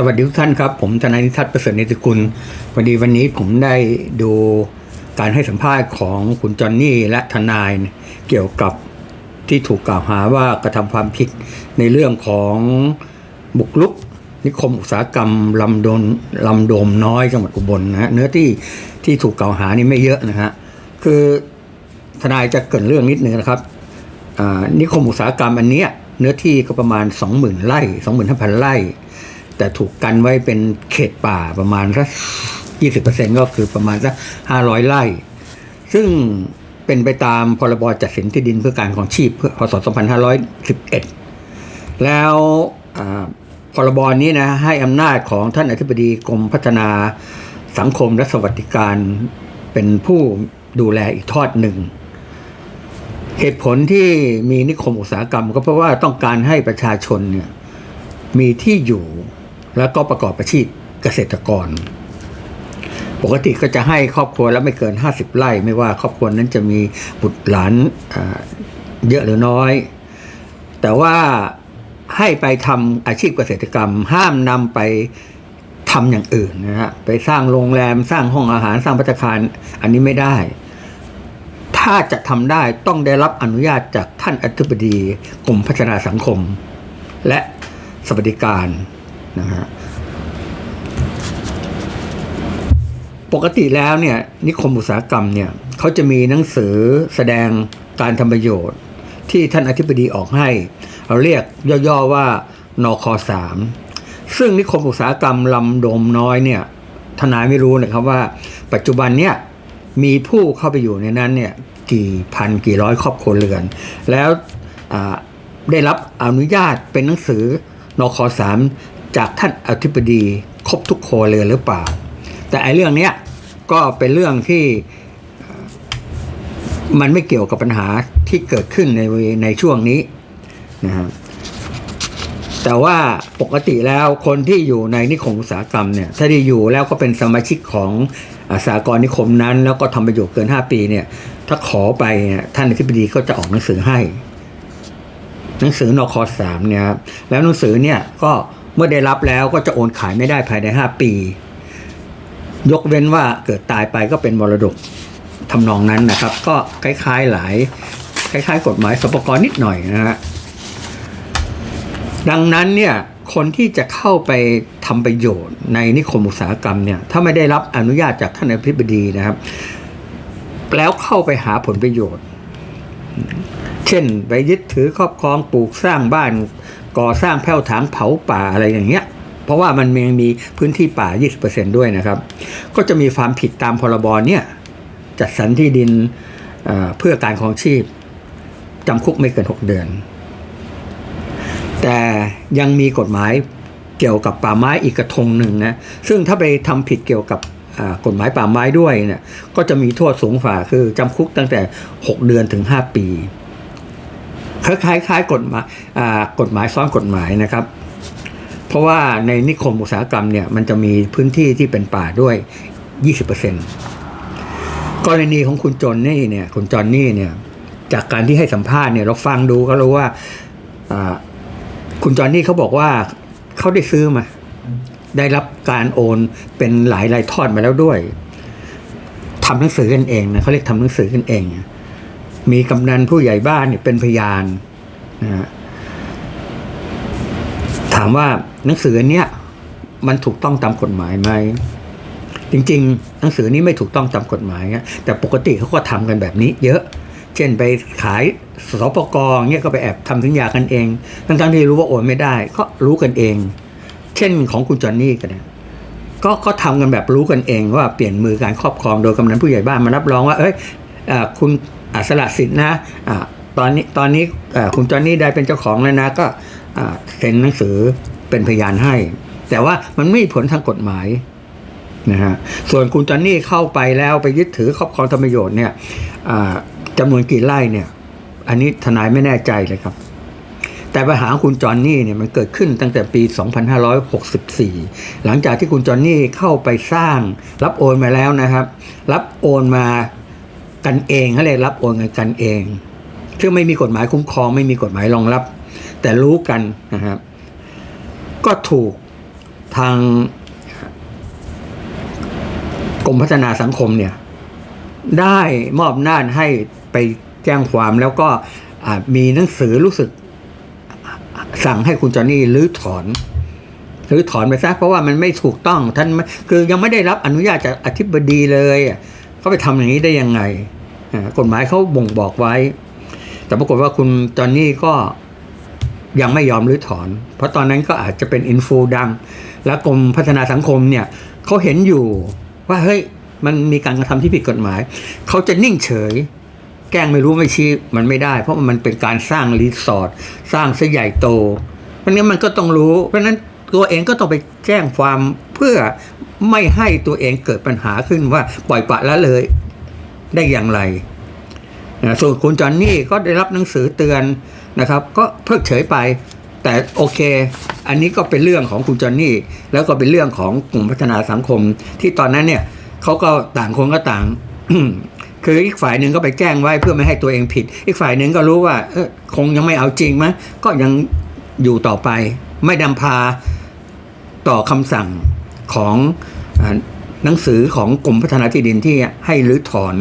สวัสดีทุกท่านครับ ผมทนายนิทัศน์ประเสริฐเนติกุลพอดีวันนี้ผมได้ดูการให้สัมภาษณ์ของคุณจอนนี่และทนายเกี่ยวกับที่ถูกกล่าวหาว่ากระทำความผิดในเรื่องของบุกรุก นิคมอุตสาหกรรมลำดนลำโดมน้อยจังหวัดอุบลนะฮะเนื้อที่ที่ถูกกล่าวหานี่ไม่เยอะนะฮะคือทนายจะเกินเรื่องนิดนึงนะครับอ่านิคมอุตสาหกรรมอันเนี้ยเนื้อที่ก็ประมาณ 20,000ไร่25,000ไร่ แต่ถูกกันไว้เป็นเขตป่าประมาณสัก20%ก็คือประมาณสัก500ไร่ ซึ่งเป็นไปตามพรบจัดสรรที่ดินเพื่อการของชีพเพื่อพศ2511 แล้วอ่าพรบนี้นะให้อำนาจของท่านอธิบดีกรมพัฒนาสังคมและสวัสดิการเป็นผู้ดูแลอีกทอดหนึ่ง เหตุผลที่มีนิคมอุตสาหกรรมก็เพราะว่าต้องการให้ประชาชนเนี่ยมีที่อยู่ แล้วก็ประกอบอาชีพเกษตรกร ปกติก็จะให้ครอบครัวแล้วไม่เกิน 50 ไร่ ไม่ว่าครอบครัวนั้นจะมีบุตรหลานเยอะหรือน้อย แต่ว่าให้ไปทำอาชีพเกษตรกรรม ห้ามนำไปทำอย่างอื่นนะฮะไปสร้างโรงแรมสร้างห้องอาหารสร้างพัตคารอันนี้ไม่ได้ ถ้าจะทำได้ต้องได้รับอนุญาตจากท่านอธิบดีกรมพัฒนาสังคม และสวัสดิการ นะฮะปกติแล้วเนี่ยนิคมอุตสาหกรรมเนี่ยเขาจะมีหนังสือแสดงการทำประโยชน์ ที่ท่านอธิบดีออกให้ เราเรียกย่อๆว่านคสามซึ่งนิคมอุตสาหกรรมลำโดมน้อยเนี่ยทนายไม่รู้นะครับว่า ปัจจุบันเนี่ยมีผู้เข้าไปอยู่ในนั้นเนี่ยกี่พันกี่ร้อยครอบครัวเรือน แล้วได้รับอนุญาตเป็นหนังสือนคสาม จากท่านอธิบดีครบทุกครัวเรือนหรือเปล่า แต่ไอ้เรื่องเนี้ยก็เป็นเรื่องที่มันไม่เกี่ยวกับปัญหาที่เกิดขึ้นในในช่วงนี้นะฮะแต่ว่าปกติแล้วคนที่อยู่ในนิคมอุตสาหกรรมเนี่ยถ้าได้อยู่แล้วก็เป็นสมาชิกของอาสากรนิคมนั้น แล้วก็ทำประโยชน์เกิน 5 ปีเนี่ย ถ้าขอไปเนี่ยท่านอธิบดีก็จะออกหนังสือให้ หนังสือนคสามเนี่ยครับแล้วหนังสือเนี่ยก็ เมื่อได้รับแล้วก็จะโอนขายไม่ได้ภายใน 5 ปี ยกเว้นว่าเกิดตายไปก็เป็นมรดกทำนองนั้นนะครับ ก็คล้ายๆหลายคล้ายๆ กฎหมายสปกรนิดหน่อยนะฮะดังนั้นเนี่ยคนที่จะเข้าไปทำประโยชน์ในนิคมอุตสาหกรรมเนี่ยถ้าไม่ได้รับอนุญาตจากท่านอธิบดีนะครับ แล้วเข้าไปหาผลประโยชน์ เช่นไปยึดถือครอบครองปลูกสร้างบ้าน ก่อสร้างแผ่วถางเผาป่าอะไรอย่างเงี้ยเพราะว่ามันยังมีพื้นที่ป่า 20%ด้วยนะครับ ก็จะมีความผิดตามพรบเนี่ยจัดสรรที่ดินเพื่อการของชีพจำคุกไม่เกิน 6 เดือน แต่ยังมีกฎหมายเกี่ยวกับป่าไม้อีกกระทงหนึ่งนะซึ่งถ้าไปทำผิดเกี่ยวกับกฎหมายป่าไม้ด้วยเนี่ยก็จะมีโทษสูงฝ่าคือจำคุกตั้งแต่ 6 เดือนถึง 5 ปี คล้ายๆคล้ายกฎหมายกฎหมายซ้อนกฎหมายนะครับ เพราะว่าในนิคมอุตสาหกรรมเนี่ยมันจะมีพื้นที่ที่เป็นป่าด้วย 20%กรณีของคุณจอนนี่เนี่ยคุณจอนนี่เนี่ยจากการที่ให้สัมภาษณ์เนี่ยเราฟังดูก็รู้ว่าอ่าคุณจอนนี่เขาบอกว่าเขาได้ซื้อมา ได้รับการโอนเป็นหลายรายทอดมาแล้วด้วยทำหนังสือกันเองนะเขาเรียกทำหนังสือกันเอง มีกำนันผู้ใหญ่บ้านเนี่ยเป็นพยานนะฮะถามว่าหนังสืออันเนี้ยมันถูกต้องตามกฎหมายไหมจริงๆ หนังสือนี้ไม่ถูกต้องตามกฎหมายนะแต่ปกติเขาก็ทำกันแบบนี้ เยอะ เช่นไปขายสปกเงี้ยก็ไปแอบทำสัญญากันเอง ทั้งๆที่รู้ว่าโอนไม่ได้ ก็รู้กันเอง เช่นของคุณจอนนี่ก็ได้ก็ก็ทำกันแบบรู้กันเองว่าเปลี่ยนมือการครอบครองโดยกำนันผู้ใหญ่บ้านมารับรองว่า เอ้ยอคุณ สละสิทธินะอ่าตอนนี้ตอนนี้คุณจอนนี่ได้เป็นเจ้าของแล้วนะก็เซ็นหนังสือเป็นพยานให้ แต่ว่ามันไม่มีผลทางกฎหมายนะฮะส่วนคุณจอนนี่เข้าไปแล้วไปยึดถือครอบครองทำประโยชน์เนี่ยจำนวนกี่ไร่เนี่ย อันนี้ทนายไม่แน่ใจเลยครับ แต่ปัญหาของคุณจอนนี่เนี่ยมันเกิดขึ้นตั้งแต่ปี 2564 หลังจากที่คุณจอนนี่เข้าไปสร้างรับโอนมาแล้วนะครับ รับโอนมา กันเองเขาเรียรับโอนกันกันเองซึ่งไม่มีกฎหมายคุ้มครองไม่มีกฎหมายรองรับ แต่รู้กันนะครับ ก็ถูกทางกรมพัฒนาสังคมเนี่ย ได้มอบหน้าจให้ไปแจ้งความแล้วก็มีหนังสือรู้สึกสั่งให้คุณจอนนี่รื้อถอนรื้อถอนไปซะเพราะว่ามันไม่ถูกต้องท่านคือยังไม่ได้รับอนุญาตจากอธิบดีเลยอะ เขาไปทำอย่างนี้ได้ยังไงกฎหมายเขาบ่งบอกไว้ แต่ปรากฏว่าคุณจอนนี่ก็ยังไม่ยอมรื้อถอน เพราะตอนนั้นก็อาจจะเป็นอินฟูดัง แล้วกรมพัฒนาสังคมเนี่ยเขาเห็นอยู่ว่าเฮ้ยมันมีการกระทำที่ผิดกฎหมาย เขาจะนิ่งเฉย แกล้งไม่รู้ไม่ชี้มันไม่ได้ เพราะมันเป็นการสร้างรีสอร์ทสร้างซะใหญ่โตเพราะงั้นมันก็ต้องรู้ เพราะนั้นตัวเองก็ต้องไปแจ้งความเพื่อ ไม่ให้ตัวเองเกิดปัญหาขึ้นว่าปล่อยปละละเลยได้อย่างไรนะส่วนคุณจอนนี่ก็ได้รับหนังสือเตือนนะครับ ก็เพิกเฉยไป แต่โอเค อันนี้ก็เป็นเรื่องของคุณจอนนี่ แล้วก็เป็นเรื่องของกลุ่มพัฒนาสังคม ที่ตอนนั้นเนี่ยเขาก็ต่างคนก็ต่างคืออีกฝ่ายหนึ่งก็ไปแจ้งไว้เพื่อไม่ให้ตัวเองผิด อีกฝ่ายหนึ่งก็รู้ว่าเออคงยังไม่เอาจริงมั้ยก็ยังอยู่ต่อไป ไม่นำพาต่อคำสั่ง ของหนังสือของกรมพัฒนาที่ดินที่ให้รื้อถอน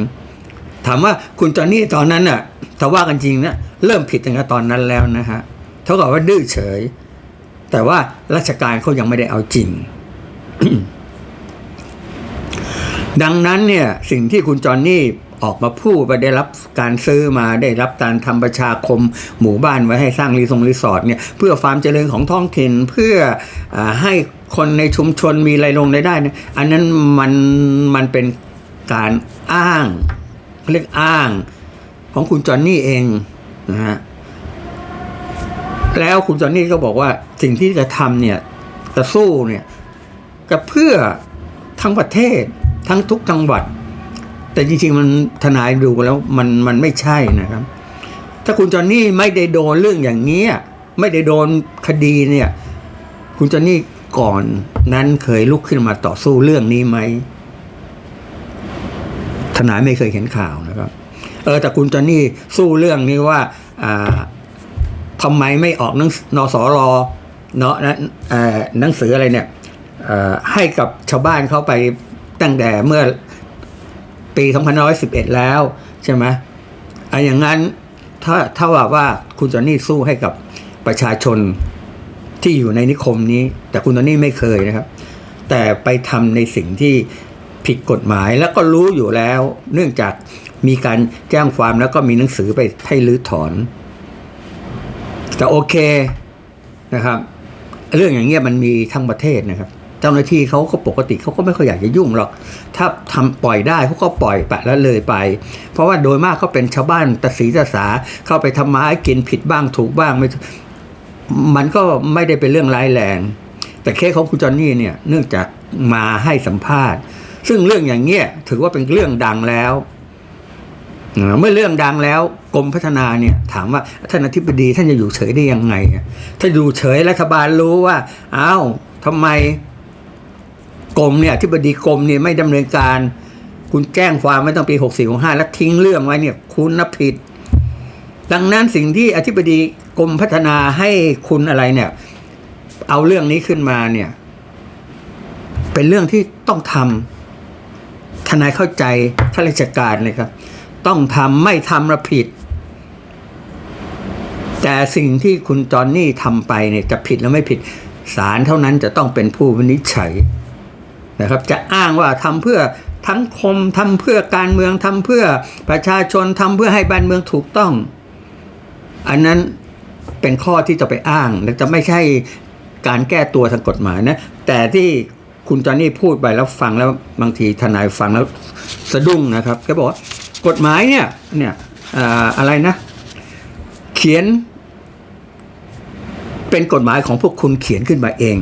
ถามว่าคุณจอนนี่ตอนนั้นน่ะถ้าว่ากันจริงนะเริ่มผิดตั้งแต่ตอนนั้นแล้วนะฮะเท่ากับว่าดื้อเฉย แต่ว่าราชการเขายังไม่ได้เอาจริง ดังนั้นเนี่ยสิ่งที่คุณจอนนี่ ออกมาพูดว่าได้รับการซื้อมาได้รับการทำประชาคมหมู่บ้านไว้ให้สร้างรีสอร์ทรีสอร์ทเนี่ยเพื่อความเจริญของท้องถิ่นเพื่ออให้คนในชุมชนมีรายลงรายได้เนี่ยอันนั้นมันมันเป็นการอ้างเขาเรียกอ้างของคุณจอนนี่เองนะฮะแล้วคุณจอนนี่ก็บอกว่าสิ่งที่จะทำเนี่ยจะสู้เนี่ยก็เพื่อทั้งประเทศทั้งทุกจังหวัด แต่จริงๆมันทนายดูแล้วมันมันไม่ใช่นะครับ ถ้าคุณจอนนี่ไม่ได้โดนเรื่องอย่างนี้ไม่ได้โดนคดีเนี่ย คุณจอนนี่ก่อนนั้นเคยลุกขึ้นมาต่อสู้เรื่องนี้ไหมทนายไม่เคยเห็นข่าวนะครับ เออแต่คุณจอนนี่สู้เรื่องนี้ว่าอ่าทำไมไม่ออกหนังนสรเนาะนะเอ่อหนังสืออะไรเนี่ยให้กับชาวบ้านเขาไปตั้งแต่เมื่อ ปี2511 แล้วใช่ไหมไอ้อย่างนั้นถ้าถ้าว่าว่าคุณจอนนี่สู้ให้กับประชาชนที่อยู่ในนิคมนี้ แต่คุณจอนนี่ไม่เคยนะครับ แต่ไปทำในสิ่งที่ผิดกฎหมายแล้วก็รู้อยู่แล้ว เนื่องจากมีการแจ้งความแล้วก็มีหนังสือไปให้รื้อถอน แต่โอเคนะครับ เรื่องอย่างเงี้ยมันมีทั้งประเทศนะครับ เจ้าหน้าที่เขาก็ปกติเขาก็ไม่ค่อยอยากจะยุ่งหรอก ถ้าทำปล่อยได้เขาก็ปล่อยไปแล้วเลยไป เพราะว่าโดยมากเขาเป็นชาวบ้านตะสีตะสาเข้าไปทำมาหากินผิดบ้างถูกบ้างไม่มันก็ไม่ได้เป็นเรื่องร้ายแรง แต่เคสของคุณจอนนี่เนี่ยเนื่องจากมาให้สัมภาษณ์ ซึ่งเรื่องอย่างเงี้ยถือว่าเป็นเรื่องดังแล้วเมื่อเรื่องดังแล้วกรมพัฒนาเนี่ย ถามว่าท่านอธิบดีท่านจะอยู่เฉยได้ยังไงถ้าอยู่เฉยรัฐบาลรู้ว่าอ้าวทำไม กรมเนี่ยอธิบดีกรมเนี่ยไม่ดำเนินการ คุณแจ้งความไม่ต้องปีหกสี่หกห้าแล้วทิ้งเรื่องไว้เนี่ยคุณนับผิด ดังนั้นสิ่งที่อธิบดีกรมพัฒนาให้คุณอะไรเนี่ย เอาเรื่องนี้ขึ้นมาเนี่ย เป็นเรื่องที่ต้องทำทนายเข้าใจข้าราชการเลยครับ ต้องทำไม่ทำละผิด แต่สิ่งที่คุณจอนนี่ทำไปเนี่ยจะผิดแล้วไม่ผิดศาลเท่านั้นจะต้องเป็นผู้วินิจฉัย นะครับจะอ้างว่าทำเพื่อทั้งคมทำเพื่อการเมืองทำเพื่อประชาชนทำเพื่อให้บ้านเมืองถูกต้อง อันนั้นเป็นข้อที่จะไปอ้างและจะไม่ใช่การแก้ตัวทางกฎหมายนะแต่ที่คุณจอนนี่พูดไปแล้วฟังแล้วบางทีทนายฟังแล้วสะดุ้งนะครับแกบอกว่ากฎหมายเนี่ยเนี่ยอะไรนะ เขียนเป็นกฎหมายของพวกคุณเขียนขึ้นมาเอง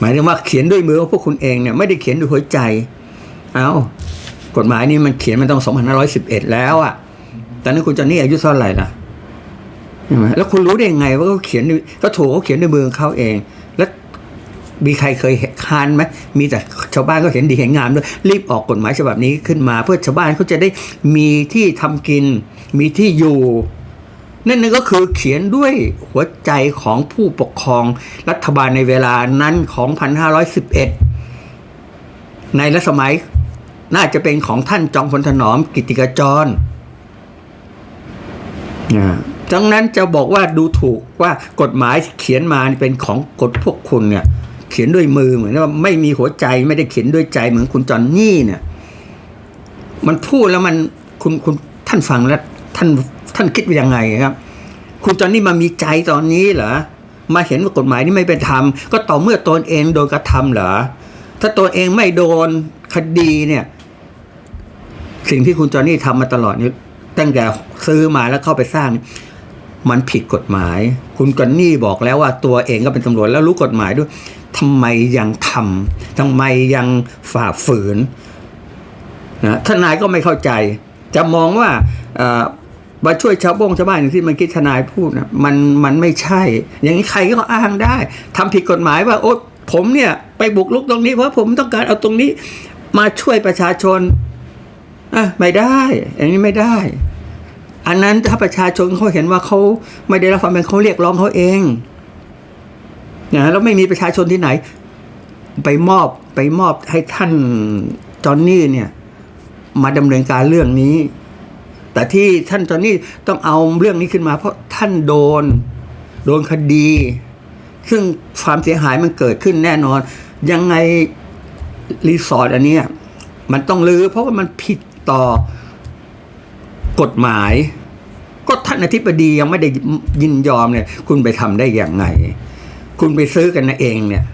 หมายถึงว่าเขียนด้วยมือของพวกคุณเองเนี่ยไม่ได้เขียนด้วยหัวใจ เอากฎหมายนี้มันเขียนมันต้อง 2511 แล้วอะ่ะต่นั้นคุณจอนนี่อายุเท่าไหร่ล่ะใช่ไหมแล้วคุณรู้ได้ยังไงว่าเขาเขียนด้วยก็ถูกเขาเขียนด้วยมือของเขาเอง แล้วมีใครเคยเห็นคานไหมมีแต่ชาวบ้านก็เห็นดีเห็นงามด้วยรีบออกกฎหมายฉบับนี้ขึ้นมา เพื่อชาวบ้านเขาจะได้มีที่ทำกิน มีที่อยู่ นั่นนั่นก็คือเขียนด้วยหัวใจของผู้ปกครองรัฐบาลในเวลานั้นของ 1511 ในรัสมัยน่าจะเป็นของท่านจอมพลถนอมกิตติกจรนะดังนั้นจะบอกว่าดูถูกว่ากฎหมายเขียนมาเป็นของกฎพวกคุณเนี่ย เขียนด้วยมือเหมือนว่าไม่มีหัวใจไม่ได้เขียนด้วยใจเหมือนคุณจอนนี่เนี่ย มันพูดแล้วมันคุณคุณท่านฟังแล้วท่าน ท่านคิดว่ายังไงครับ คุณจอนนี่มามีใจตอนนี้เหรอมาเห็นว่ากฎหมายนี่ไม่เป็นธรรม ก็ต่อเมื่อตนเองโดนกระทำเหรอถ้าตนเองไม่โดนคดีเนี่ย สิ่งที่คุณจอนนี่ทำมาตลอดนี้ตั้งแต่ซื้อมาแล้วเข้าไปสร้าง มันผิดกฎหมาย คุณจอนนี่บอกแล้วว่าตัวเองก็เป็นตำรวจแล้วรู้กฎหมายด้วยทำไมยังทำทำไมยังฝ่าฝืนนะทนายก็ไม่เข้าใจ จะมองว่า มาช่วยชาวบ้งชาวบ้านอย่างที่มันคิดทนายพูดนะมันมันไม่ใช่ อย่างนี้ใครก็อ้างได้ทำผิดกฎหมายว่าโอ๊ยผมเนี่ยไปบุกลุกตรงนี้เพราะผมต้องการเอาตรงนี้ มาช่วยประชาชนอะไม่ได้ อย่างนี้ไม่ได้ อันนั้นถ้าประชาชนเขาเห็นว่าเขาไม่ได้รับความเป็นเขาเรียกร้องเขาเองนะแล้วไม่มีประชาชนที่ไหน ไปมอบไปมอบให้ท่านจอนนี่เนี่ย มาดำเนินการเรื่องนี้ แต่ที่ท่านจอนนี่ต้องเอาเรื่องนี้ขึ้นมา เพราะท่านโดน โดนคดี ซึ่งความเสียหายมันเกิดขึ้นแน่นอน ยังไงรีสอร์ทอันนี้มันต้องรื้อเพราะว่ามันผิดต่อกฎหมาย ก็ท่านอธิบดียังไม่ได้ยินยอมเนี่ย คุณไปทำได้อย่างไง คุณไปซื้อกันนะเองเนี่ย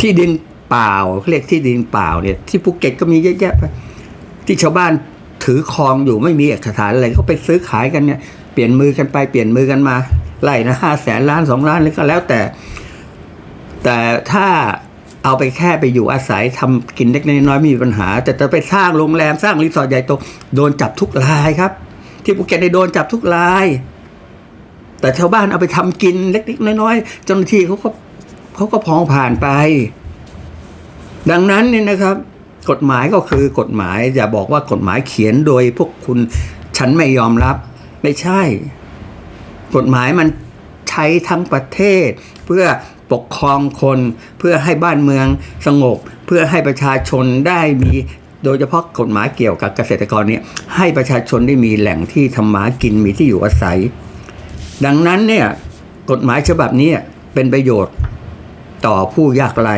ที่ดินเปล่าเขาเรียกที่ดินเปล่าเนี่ย ที่ภูเก็ตก็มีเยอะแยะไปที่ชาวบ้าน ถือครองอยู่ไม่มีเอกสารอะไรเขาไปซื้อขายกันเนี่ยเปลี่ยนมือกันไปเปลี่ยนมือกันมาไล่นะห้าแสนล้านสองล้านเลยก็แล้วแต่ แต่ถ้าเอาไปแค่ไปอยู่อาศัยทำกินเล็กน้อยไม่มีปัญหา แต่จะไปสร้างโรงแรมสร้างรีสอร์ทใหญ่โตโดนจับทุกรายครับ ที่ภูเก็ตได้โดนจับทุกราย แต่ชาวบ้านเอาไปทำกินเล็กๆน้อยๆเจ้าหน้าที่เขาก็เขาก็พองผ่านไป ดังนั้นเนี่ยนะครับ กฎหมายก็คือกฎหมายอย่าบอกว่ากฎหมายเขียนโดยพวกคุณฉันไม่ยอมรับ ไม่ใช่ กฎหมายมันใช้ทั้งประเทศ เพื่อปกครองคนเพื่อให้บ้านเมืองสงบ เพื่อให้ประชาชนได้มีโดยเฉพาะกฎหมายเกี่ยวกับเกษตรกรเนี่ยให้ประชาชนได้มีแหล่งที่ทำมากินมีที่อยู่อาศัย ดังนั้นเนี่ยกฎหมายฉบับนี้เป็นประโยชน์ต่อผู้ยากไร้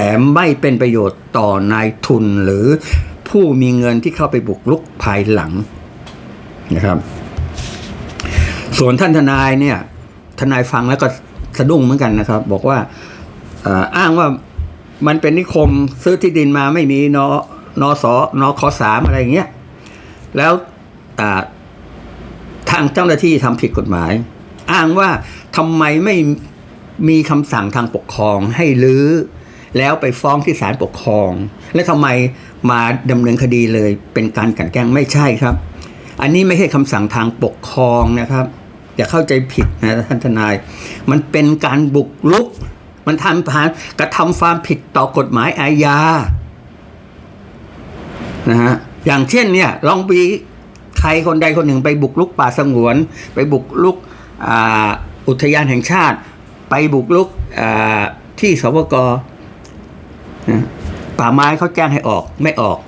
แต่ไม่เป็นประโยชน์ต่อนายทุนหรือผู้มีเงินที่เข้าไปบุกรุกภายหลังนะครับ ส่วนท่านทนายเนี่ย ทนายฟังแล้วก็สะดุ้งเหมือนกันนะครับ บอกว่าอ้างว่ามันเป็นนิคมซื้อที่ดินมาไม่มีนนสนคสามอะไรอย่างเงี้ยแล้วทางเจ้าหน้าที่ทำผิดกฎหมาย อ้างว่าทำไมไม่มีคำสั่งทางปกครองให้รื้อ แล้วไปฟ้องที่ศาลปกครอง และทำไมมาดำเนินคดีเลย เป็นการกลันแกล้งไม่ใช่ครับ อันนี้ไม่ใช่คำสั่งทางปกครองนะครับอย่าเข้าใจผิดนะท่านทนาย มันเป็นการบุกลุก มันทำผ่านกระทำความผิดต่อกฎหมายอาญานะฮะอย่างเช่นเนี่ยลองไปใครคนใดคนหนึ่งไปบุกลุกป่าสงวน ไปบุกลุกออุทยานแห่งชาติ ไปบุกลุกที่สปก ป่าไม้เขาแจ้งให้ออกไม่ออก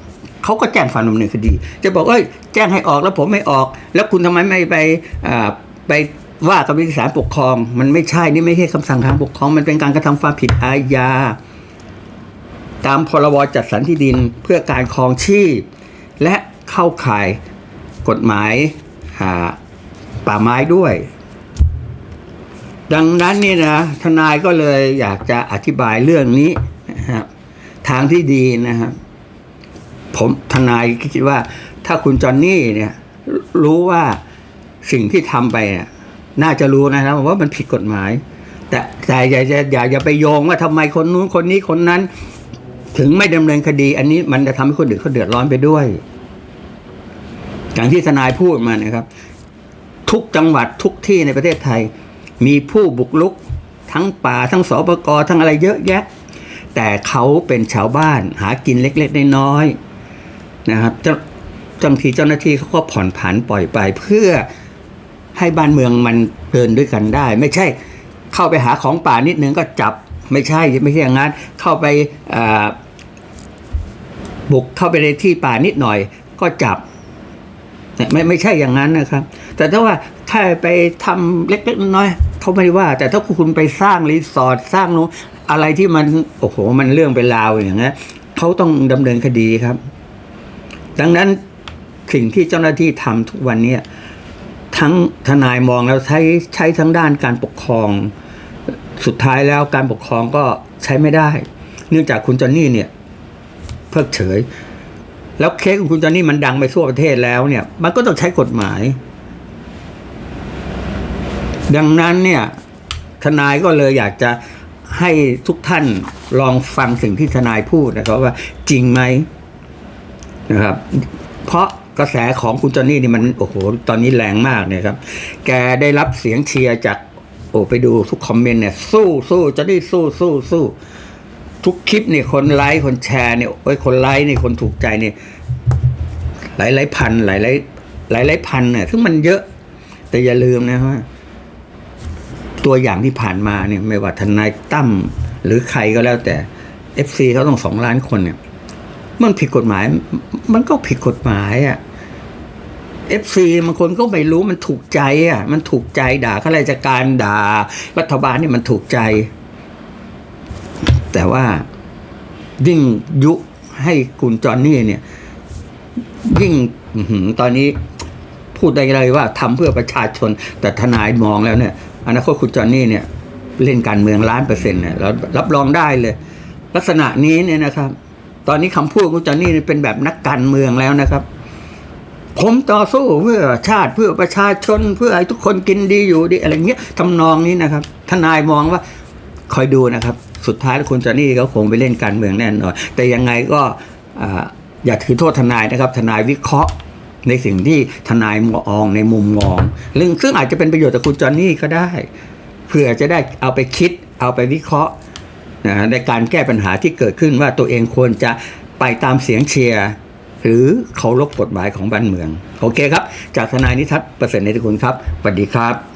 เขาก็แจ้งความดำเนินคดี จะบอกเอ้ยแจ้งให้ออกแล้วผมไม่ออก แล้วคุณทำไมไม่ไปไปว่ากับวิสารปกครอง มันไม่ใช่นี่ไม่ใช่คำสั่งทางปกครอง มันเป็นการกระทำความผิดอาญาตามพรบจัดสรรที่ดินเพื่อการครองชีพ และเข้าข่ายกฎหมายาป่าไม้ด้วย ดังนั้นนี่นะทนายก็เลยอยากจะอธิบายเรื่องนี้นะครับ ทางที่ดีนะครับผมทนายคิดว่า ถ้าคุณจอนนี่เนี่ย รู้ว่าสิ่งที่ทำไปน่าจะรู้นะครับว่ามันผิดกฎหมาย แต่แต่อย่าอย่าอย่าอย่าไปโยงว่าทำไมคนนู้นคนนี้คนนั้น ถึงไม่ดำเนินคดี อันนี้มันจะทำให้คนอื่นเขาเดือดร้อนไปด้วยอย่างที่ทนายพูดมานะครับ ทุกจังหวัดทุกที่ในประเทศไทย มีผู้บุกลุก ทั้งป่าทั้งสปกทั้งอะไรเยอะแยะ แต่เขาเป็นชาวบ้านหากินเล็กๆน้อยๆนะครับเจ้าบางทีเจ้าหน้าที่เขาก็ผ่อนผันปล่อยไป เพื่อให้บ้านเมืองมันเดินด้วยกันได้ ไม่ใช่เข้าไปหาของป่านิดนึงก็จับไม่ใช่ไม่ใช่อย่างนั้นเข้าไปบุกเข้าไปในที่ป่านิดหน่อยก็จับไม่ไม่ใช่อย่างนั้นนะครับ แต่ถ้าว่าถ้าไปทำเล็กๆน้อยเขาไม่ได้ว่า แต่ถ้าคุณไปสร้างรีสอร์ทสร้างนู้น อะไรที่มันโอ้โหมันเรื่องเป็นราวอย่างเงี้ยเขาต้องดำเนินคดีครับ ดังนั้นสิ่งที่เจ้าหน้าที่ทำทุกวันเนี้ทั้งทนายมองแล้วใช้ใช้ทั้งด้านการปกครอง สุดท้ายแล้วการปกครองก็ใช้ไม่ได้ เนื่องจากคุณจอนนี่เนี่ย เพิกเฉย แล้วเคสของคุณจอนนี่มันดังไปทั่วประเทศแล้วเนี่ย มันก็ต้องใช้กฎหมาย ดังนั้นเนี่ย ทนายก็เลยอยากจะ ให้ทุกท่านลองฟังสิ่งที่ทนายพูดนะครับว่าจริงไหมนะครับ เพราะกระแสของคุณจอนนี่นี่มันโอ้โหตอนนี้แรงมากเนี่ยครับ แกได้รับเสียงเชียร์จากโอ้ไปดูทุกคอมเมนต์เนี่ย สู้สู้จอนนี่สู้สู้สู้ทุกคลิปเนี่ยคนไลค์คนแชร์เนี่ยโอ้ยคนไลค์เนี่ยคนถูกใจเนี่ยหลายหลายพันหลายหลายหลายหลายพันเนี่ยซึ่งมันเยอะ แต่อย่าลืมนะว่า ตัวอย่างที่ผ่านมาเนี่ยไม่ว่าทนายตั้มหรือใครก็แล้วแต่เอฟซีเขาต้องสองล้านคนเนี่ย มันผิดกฎหมาย มันก็ผิดกฎหมายอะเอฟซีบางคนก็ไม่รู้มันถูกใจอะ มันถูกใจด่าข้าราชการด่า รัฐบาลนี่มันถูกใจ แต่ว่ายิ่งยุให้คุณจอนนี่เนี่ย ยิ่งตอนนี้พูดได้เลยว่าทำเพื่อประชาชนแต่ทนายมองแล้วเนี่ย อนาคตคุณจอนนี่เนี่ยเล่นการเมืองล้านเปอร์เซ็นต์เนี่ยเรารับรองได้เลย ลักษณะนี้เนี่ยนะครับ ตอนนี้คำพูดคุณจอนนี่เป็นแบบนักการเมืองแล้วนะครับ ผมต่อสู้เพื่อชาติเพื่อประชาชน เพื่อให้ทุกคนกินดีอยู่ดีอะไรเงี้ยทำนองนี้นะครับทนายมองว่าคอยดูนะครับ สุดท้ายแล้วคุณจอนนี่เขาคงไปเล่นการเมืองแน่นอนแต่ยังไงก็อ่าอย่าถือโทษทนายนะครับ ทนายวิเคราะห์ ในสิ่งที่ทนายมองในมุมมองซึ่งซึ่งอาจจะเป็นประโยชน์ต่อคุณจอนนี่ก็ได้เพื่อจะได้เอาไปคิดเอาไปวิเคราะห์นะในการแก้ปัญหาที่เกิดขึ้นว่าตัวเองควรจะไปตามเสียงเชียร์หรือเคารพกฎหมายของบ้านเมือง โอเคครับ จากทนายนิทัศน์ประเสริฐในทุกคนครับสวัสดีครับ